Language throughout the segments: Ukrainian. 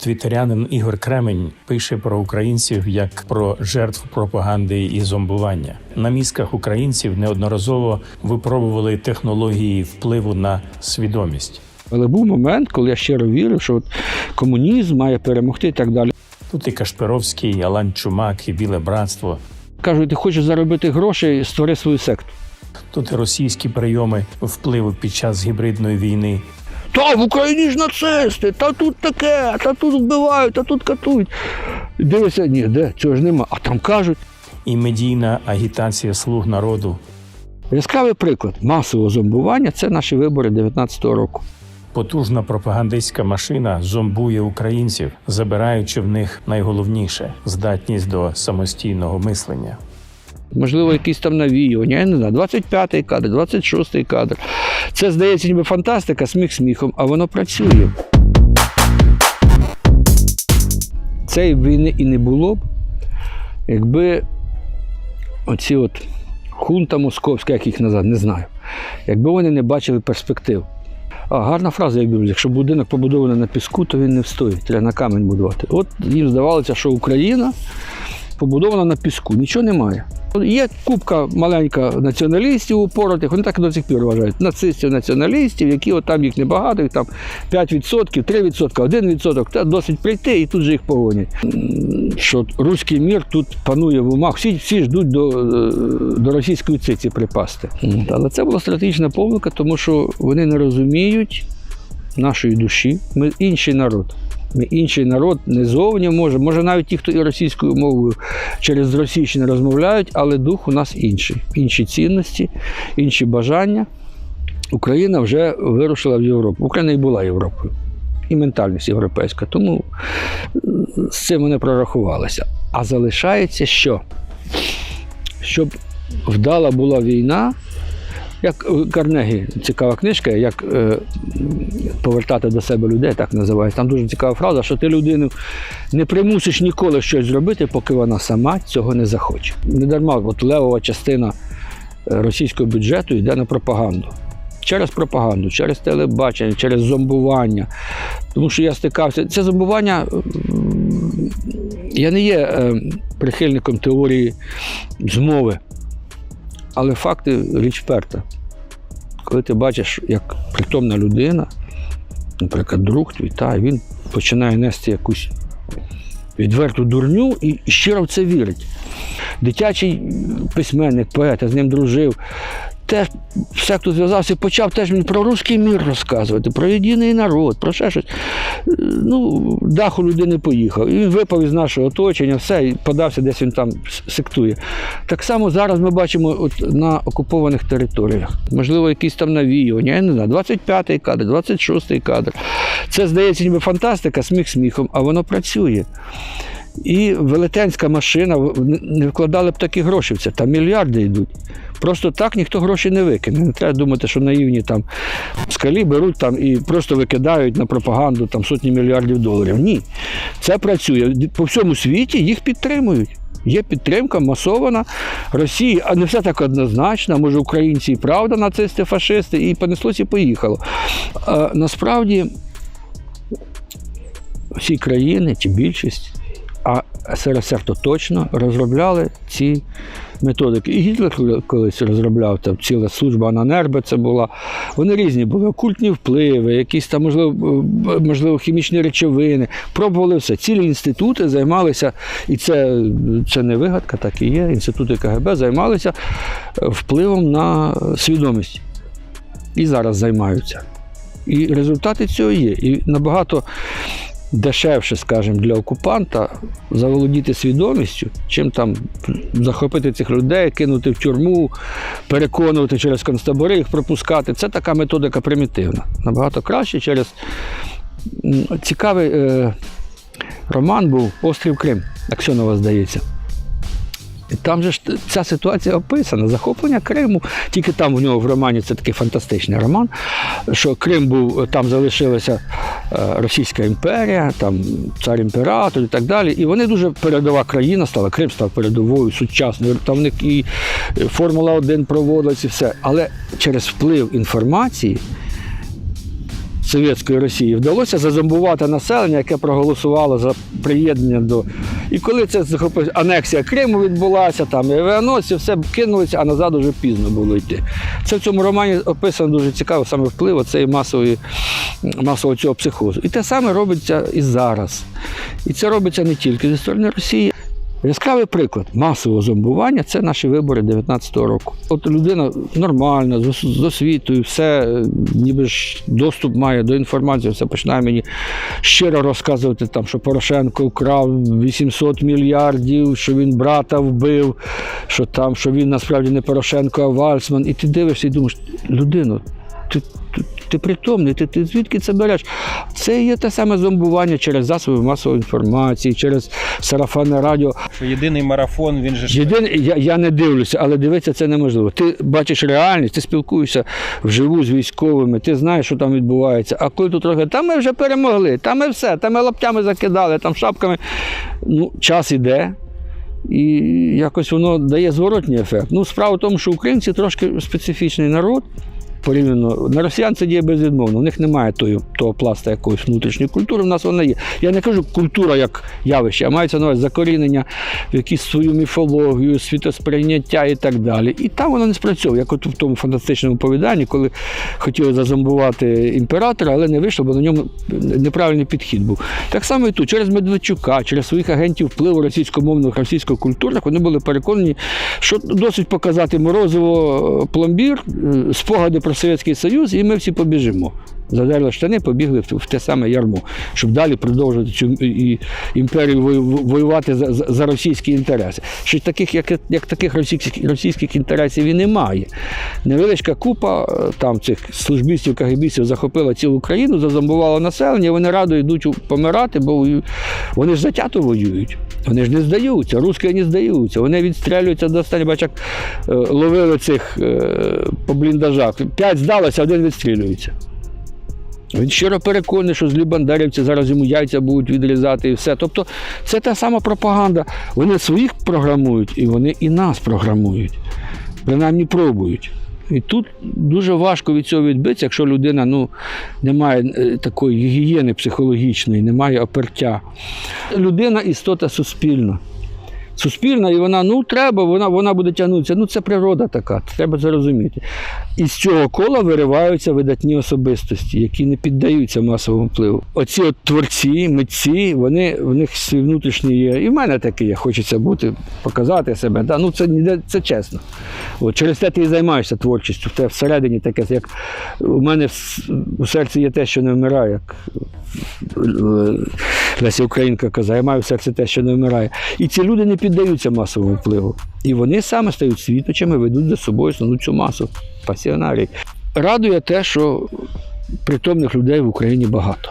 Твітерянин Ігор Кремень пише про українців як про жертв пропаганди і зомбування. На мізках українців неодноразово випробували технології впливу на свідомість. Але був момент, коли я щиро вірив, що от комунізм має перемогти і так далі. Тут і Кашпировський, і Алан Чумак, і Біле Братство. Кажуть, ти хочеш заробити гроші, створи свою секту. Тут і російські прийоми впливу під час гібридної війни. Та в Україні ж нацисти, та тут таке, та тут вбивають, та тут катують. Дивися, ні, де, цього ж нема. А там кажуть. і медійна агітація слуг народу. Яскравий приклад масового зомбування це наші вибори 19-го року. Потужна пропагандистська машина зомбує українців, забираючи в них найголовніше здатність до самостійного мислення. Можливо, якісь там навіювання, я не знаю, 25-й кадр, 26-й кадр. Це здається, ніби фантастика, сміх сміхом, а воно працює. Цієї війни і не було б, якби оці от хунта московська, як їх назад, не знаю, якби вони не бачили перспектив. А, гарна фраза, як Біблія. Якщо будинок побудований на піску, то він не встоїть. Треба на камінь будувати. От їм здавалося, що Україна побудована на піску, нічого немає. Є купка маленька націоналістів упоротих, вони так і до сих пір вважають. Нацистів, націоналістів, які от там їх небагато, їх там 5%, 3%, 1%, та досить прийти і тут же їх погонять. Що руський мір тут панує в умах, всі, всі ждуть до, е, до російської циці припасти. Але це була стратегічна помилка, тому що вони не розуміють нашої душі. Ми інший народ. Інший народ не зовні може, може навіть ті, хто і російською мовою через Російщину розмовляють, але дух у нас інший. Інші цінності, інші бажання. Україна вже вирушила в Європу. Україна і була Європою. І ментальність європейська. Тому е, з цим вони прорахувалися. А залишається що? Щоб вдала була війна, як е, Карнегі, цікава книжка, як е, повертати до себе людей, так називається. Там дуже цікава фраза, що ти людину не примусиш ніколи щось зробити, поки вона сама цього не захоче. Не дарма, от левова частина е, російського бюджету йде на пропаганду. Через пропаганду, через телебачення, через зомбування. Тому що я стикався. Це зомбування. Я не є е, прихильником теорії змови, але факти річ перта. Коли ти бачиш, як притомна людина, наприклад, друг твій, та, він починає нести якусь відверту дурню і щиро в це вірить. Дитячий письменник, поет, я з ним дружив. Теж все, хто зв'язався, почав теж мені про руський мір розказувати, про єдиний народ, про ще щось. Ну, дах у людини поїхав. І він випав із нашого оточення, все, і подався, десь він там сектує. Так само зараз ми бачимо от на окупованих територіях. Можливо, якісь там навіювання, я не знаю, 25-й кадр, 26-й кадр. Це здається, ніби фантастика, сміх сміхом, а воно працює. І велетенська машина не- вкладали б такі гроші в це, там мільярди йдуть. Просто так ніхто гроші не викине. Не треба думати, що наївні там скалі беруть там і просто викидають на пропаганду там сотні мільярдів доларів. Ні, це працює. По всьому світі їх підтримують. Є підтримка масована Росії, а не все так однозначно. Може, українці і правда, нацисти, фашисти, і понеслось і поїхало. А, насправді всі країни чи більшість, а СРСР то точно розробляли ці методики. І Гітлер колись розробляв там ціла служба Ананербе це була. Вони різні були, окультні впливи, якісь там, можливо, можливо, хімічні речовини. Пробували все. Цілі інститути займалися, і це, це не вигадка, так і є. Інститути КГБ займалися е, впливом на свідомість. І зараз займаються. І результати цього є. І набагато дешевше, скажімо, для окупанта заволодіти свідомістю, чим там захопити цих людей, кинути в тюрму, переконувати через концтабори, їх пропускати. Це така методика примітивна. Набагато краще через цікавий е, роман був Острів Крим, Аксьонова, здається. Там же ж ця ситуація описана. Захоплення Криму. Тільки там в нього в романі це такий фантастичний роман, що Крим був, там залишилася е, Російська імперія, там цар імператор і так далі. І вони дуже передова країна стала, Крим став передовою, сучасною. Там в них і Формула 1 проводилась і все. Але через вплив інформації Совєтської Росії вдалося зазомбувати населення, яке проголосувало за приєднання до. І коли це анексія Криму відбулася, там авіаносці, все кинулися, а назад уже пізно було йти. Це в цьому романі описано дуже цікаво, саме вплив цієї масової, масового цього психозу. І те саме робиться і зараз. І це робиться не тільки зі сторони Росії. Яскравий приклад масового зомбування це наші вибори 19-го року. От людина нормальна, з освітою, все, е, ніби ж доступ має до інформації, все починає мені щиро розказувати, там, що Порошенко вкрав 800 мільярдів, що він брата вбив, що там, що він насправді не Порошенко, а Вальцман. І ти дивишся і думаєш, людино, ти, ти, ти притомний, ти, ти звідки це береш? Це є те саме зомбування через засоби масової інформації, через сарафанне радіо. Що єдиний марафон, він же ж Єдине, я, я не дивлюся, але дивитися це неможливо. Ти бачиш реальність, ти спілкуєшся вживу з військовими, ти знаєш, що там відбувається. А коли тут трохи, там ми вже перемогли, там ми все, там ми лаптями закидали, там шапками. Ну, час іде. І якось воно дає зворотній ефект. Ну, справа в тому, що українці трошки специфічний народ. Порівняно на росіян це діє безвідмовно. У них немає тої, того пласта якоїсь внутрішньої культури. В нас вона є. Я не кажу культура як явище, а мається на увазі закорінення в якусь свою міфологію, світосприйняття і так далі. І там воно не спрацьовує, як от в тому фантастичному повіданні, коли хотіли зазомбувати імператора, але не вийшло, бо на ньому неправильний підхід був. Так само і тут, через Медведчука, через своїх агентів впливу російськомовних, російсько-культурних, вони були переконані, що досить показати Морозово пломбір, е, спогади про Совєтський Союз, і ми всі побіжимо. Задерли штани, побігли в, те саме ярмо, щоб далі продовжувати цю імперію воювати за, за, російські інтереси. Що таких, як, як таких російських, російських інтересів і немає. Невеличка купа е, там цих службістів, кагибістів захопила цілу країну, зазомбувала населення, вони радо йдуть помирати, бо вони ж затято воюють. Вони ж не здаються, русські не здаються, вони відстрілюються до останнього. Бач, як е, ловили цих е, по бліндажах. П'ять здалося, один відстрілюється. Він щиро переконаний, що злі бандерівці зараз йому яйця будуть відрізати і все. Тобто це та сама пропаганда. Вони своїх програмують, і вони і нас програмують. Принаймні пробують. І тут дуже важко від цього відбитися, якщо людина ну, не має е, такої гігієни психологічної, не має опертя. Людина істота суспільна. Суспільна, і вона ну треба, вона, вона буде тягнутися. Ну це природа така, треба це розуміти. І з цього кола вириваються видатні особистості, які не піддаються масовому впливу. Оці от творці, митці, вони в них свій внутрішній є. І в мене таке є, хочеться бути, показати себе. Да? Ну це це чесно. От, через те ти і займаєшся творчістю. Тебе всередині таке, як у мене у серці є те, що не вмирає, як е, Леся Українка казала, я маю в серці те, що не вмирає. І ці люди не піддаються масовому впливу. І вони саме стають світочами, ведуть за собою основну цю масу пасіонарій. Радує те, що притомних людей в Україні багато.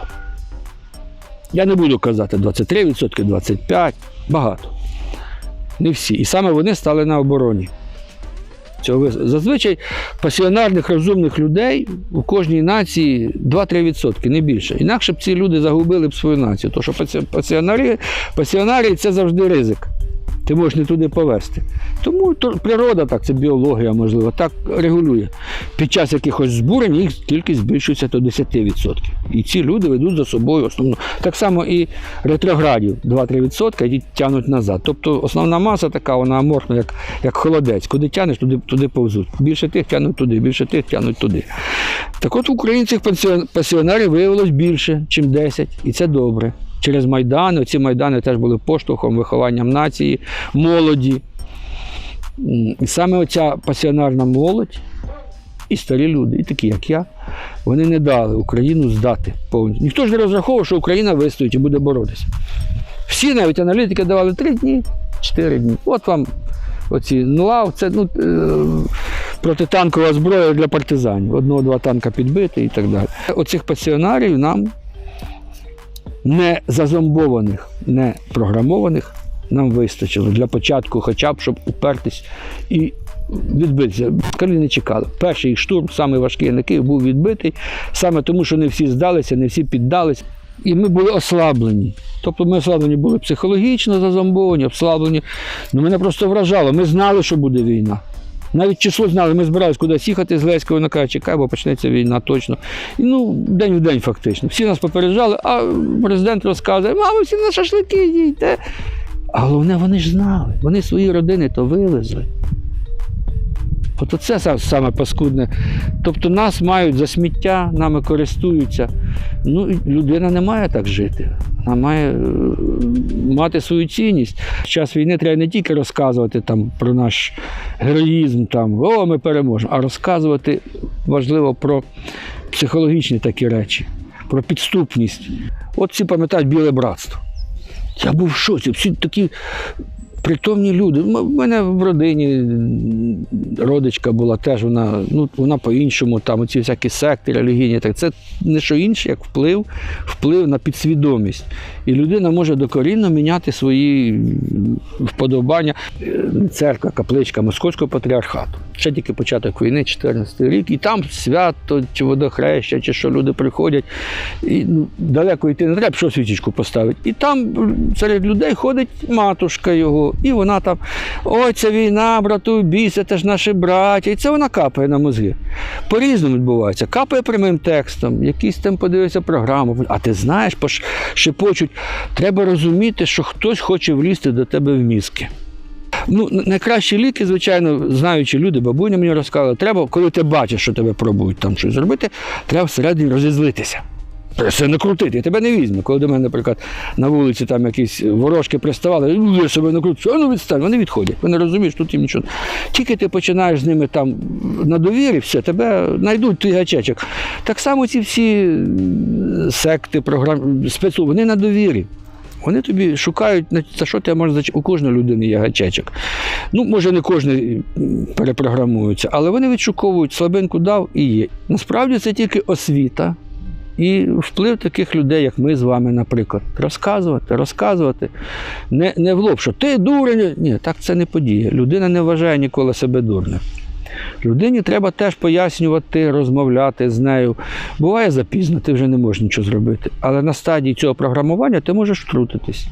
Я не буду казати 23%, 25%, багато. Не всі. І саме вони стали на обороні. Цього зазвичай пасіонарних розумних людей у кожній нації 2-3%, не більше. Інакше б ці люди загубили б свою націю. Тому що пасіонарі, пасіонарії це завжди ризик. Ти можеш не туди повести. Тому то, природа так, це біологія, можливо, так регулює. Під час якихось збурень їх кількість збільшується до 10%. І ці люди ведуть за собою основну. Так само і ретроградів 2-3%, які тягнуть назад. Тобто основна маса така, вона аморфна, як, як холодець. Куди тягнеш, туди, туди повзуть. Більше тих тягнуть туди, більше тих тягнуть туди. Так от українських пансіон- пасіонарів виявилось більше, ніж 10, і це добре. Через Майдани, ці Майдани теж були поштовхом, вихованням нації, молоді. І саме оця пасіонарна молодь і старі люди, і такі, як я, вони не дали Україну здати повністю. Ніхто ж не розраховував, що Україна вистоїть і буде боротися. Всі навіть аналітики давали три дні, чотири дні. От вам оці НЛАВ, це ну, е, протитанкова зброя для партизанів. Одного-два танка підбити і так далі. Оцих пасіонарів нам не зазомбованих, не програмованих нам вистачило для початку, хоча б, щоб упертись і відбитися. Калі не чекали. Перший штурм, самий важкий на Київ, був відбитий, саме тому, що не всі здалися, не всі піддались. І ми були ослаблені. Тобто ми ослаблені були психологічно зазомбовані, ослаблені. Ну, мене просто вражало. Ми знали, що буде війна. Навіть число знали, ми збиралися кудись їхати з Леська, вона каже, чекай, бо почнеться війна точно. І ну, день в день фактично. Всі нас попереджали, а президент розказує, мамо, всі на шашлики їдьте. А головне, вони ж знали, вони свої родини то вивезли. От це саме паскудне. Тобто нас мають за сміття, нами користуються. Ну, людина не має так жити. Вона має е, мати свою цінність. В час війни треба не тільки розказувати там, про наш героїзм, там, о, ми переможемо, а розказувати важливо про психологічні такі речі, про підступність. От всі пам'ятають біле братство. Я був в шоці. Всі такі притомні люди. В мене в родині родичка була теж, вона, ну, вона по-іншому, там оці всякі секти релігійні. Так це не що інше, як вплив, вплив на підсвідомість. І людина може докорінно міняти свої вподобання. Церква, капличка Московського патріархату. Ще тільки початок війни, 14 рік, і там свято чи водохреща, чи що люди приходять. І ну, далеко йти не треба, що свічечку поставити. І там серед людей ходить матушка його, і вона там, ой, це війна, брату, бійся, це ж наші браття. І це вона капає на мозги. По-різному відбувається. Капає прямим текстом, якийсь там подивився програму. А ти знаєш, шепочуть, треба розуміти, що хтось хоче влізти до тебе в мізки. Ну, найкращі ліки, звичайно, знаючи люди, бабуня мені розказала, треба, коли ти бачиш, що тебе пробують там щось зробити, треба всередині розізлитися. Все не крутити, я тебе не візьму. Коли до мене, наприклад, на вулиці там якісь ворожки приставали, «Ну, я себе не кручу, а ну відстань, вони відходять. Вони розуміють, тут їм нічого. Тільки ти починаєш з ними там на довірі, все, тебе знайдуть твій гачечок. Так само ці всі секти, програм, спецу, вони на довірі. Вони тобі шукають, за що тебе можна зач... У кожної людини є гачечок. Ну, може, не кожен перепрограмується, але вони відшуковують слабинку дав і є. Насправді це тільки освіта і вплив таких людей, як ми з вами, наприклад. Розказувати, розказувати. Не, не в лоб, що ти дурень. Ні, так це не подіє. Людина не вважає ніколи себе дурним. Людині треба теж пояснювати, розмовляти з нею. Буває запізно, ти вже не можеш нічого зробити. Але на стадії цього програмування ти можеш втрутитись.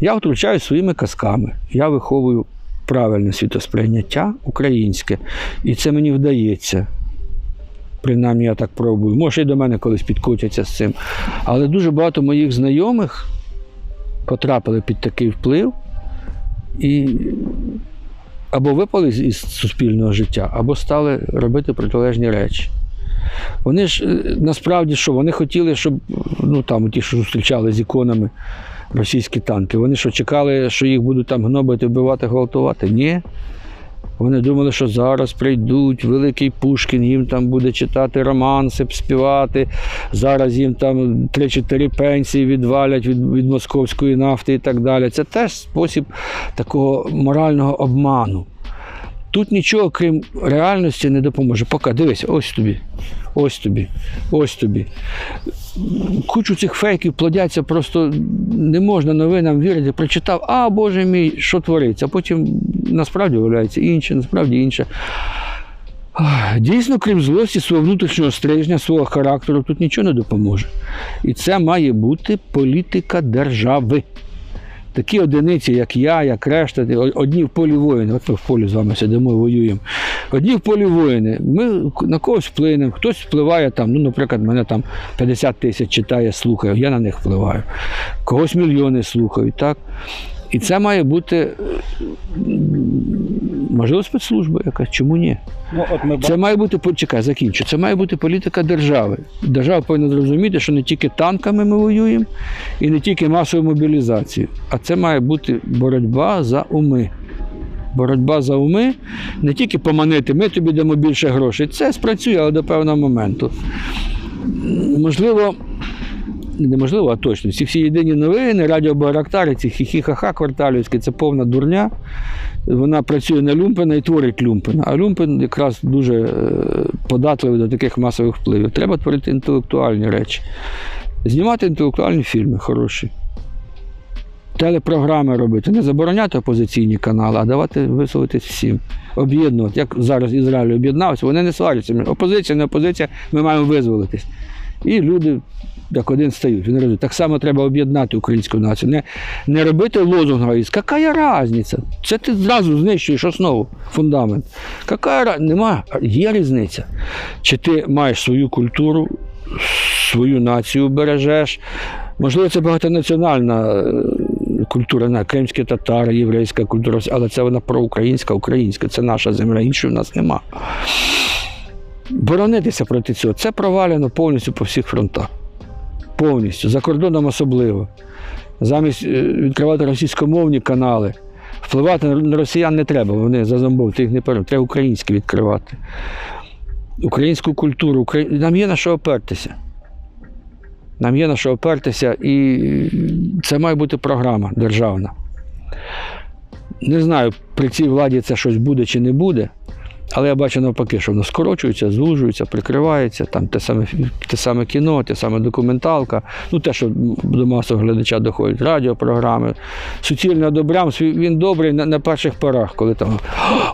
Я втручаюсь своїми казками. Я виховую правильне світосприйняття українське. І це мені вдається. Принаймні, я так пробую. Може, і до мене колись підкотяться з цим. Але дуже багато моїх знайомих потрапили під такий вплив і або випали із суспільного життя, або стали робити протилежні речі. Вони ж е, насправді що? Вони хотіли, щоб ну там ті, що зустрічали з іконами російські танки, вони що чекали, що їх будуть там гнобити, вбивати, гвалтувати? Ні. Вони думали, що зараз прийдуть великий Пушкін, їм там буде читати романси, співати. Зараз їм там 3-4 пенсії відвалять від, від московської нафти і так далі. Це теж спосіб такого морального обману. Тут нічого, крім реальності, не допоможе. Поки дивись, ось тобі, ось тобі, ось тобі. Кучу цих фейків плодяться, просто не можна новинам вірити. Прочитав, а Боже мій, що твориться. А потім насправді виявляється інше, насправді інше. Дійсно, крім злості, свого внутрішнього стрижня, свого характеру, тут нічого не допоможе. І це має бути політика держави. Такі одиниці, як я, як решта, одні в полі воїни, от ми в полі з вами сидимо, воюємо. Одні в полі воїни. Ми на когось вплинемо, хтось впливає там, ну, наприклад, мене там 50 тисяч читає, слухає, я на них впливаю. Когось мільйони слухають, так? І це має бути, можливо, спецслужба якась, чому ні? Ну, от ми Це має бути почекай, закінчу. Це має бути політика держави. Держава повинна зрозуміти, що не тільки танками ми воюємо і не тільки масовою мобілізацією, а це має бути боротьба за уми. Боротьба за уми не тільки поманити, ми тобі дамо більше грошей. Це спрацює, але до певного моменту. Можливо, неможливо, а точно. Ці всі єдині новини, радіо Байрактари, ці хі-хі-ха-ха кварталівські, це повна дурня. Вона працює на Люмпена і творить Люмпена. А Люмпен якраз дуже е, податливий до таких масових впливів. Треба творити інтелектуальні речі. Знімати інтелектуальні фільми хороші. Телепрограми робити, не забороняти опозиційні канали, а давати висловитись всім. Об'єднувати. Як зараз Ізраїль об'єднався, вони не сваряться. Опозиція, не опозиція, ми маємо визволитись. І люди як один стають. Вони розуміють, так само треба об'єднати українську націю. Не, не робити лозунга із яка різниця? Це ти зразу знищуєш основу, фундамент. Какая? Нема, є різниця. Чи ти маєш свою культуру, свою націю бережеш? Можливо, це багатонаціональна е, культура, не, кримські татари, єврейська культура, але це вона проукраїнська, українська, це наша земля, іншої в нас нема. Боронитися проти цього це провалено повністю по всіх фронтах. Повністю, за кордоном особливо. Замість е, відкривати російськомовні канали, впливати на- росіян не треба, вони зазомбовують, їх не перед. Треба українські відкривати. Українську культуру, Украї... нам є на що опертися. Нам є на що опертися, і це має бути програма державна. Не знаю, при цій владі це щось буде чи не буде, але я бачу навпаки, що воно скорочується, звужується, прикривається. Там те саме, те саме кіно, те саме документалка, ну те, що до масового глядача доходять, радіопрограми. Суцільний добрям, він добрий на, на перших порах, коли там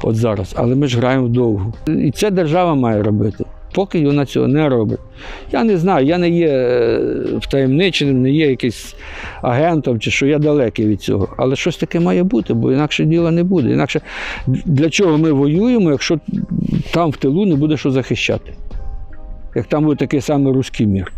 от зараз, але ми ж граємо вдовгу. І це держава має робити. Поки вона цього не робить. Я не знаю, я не є е, втаємниченим, не є якийсь агентом чи що я далекий від цього. Але щось таке має бути, бо інакше діла не буде. Інакше для чого ми воюємо, якщо там в тилу не буде що захищати? Як там буде такий самий руський мір.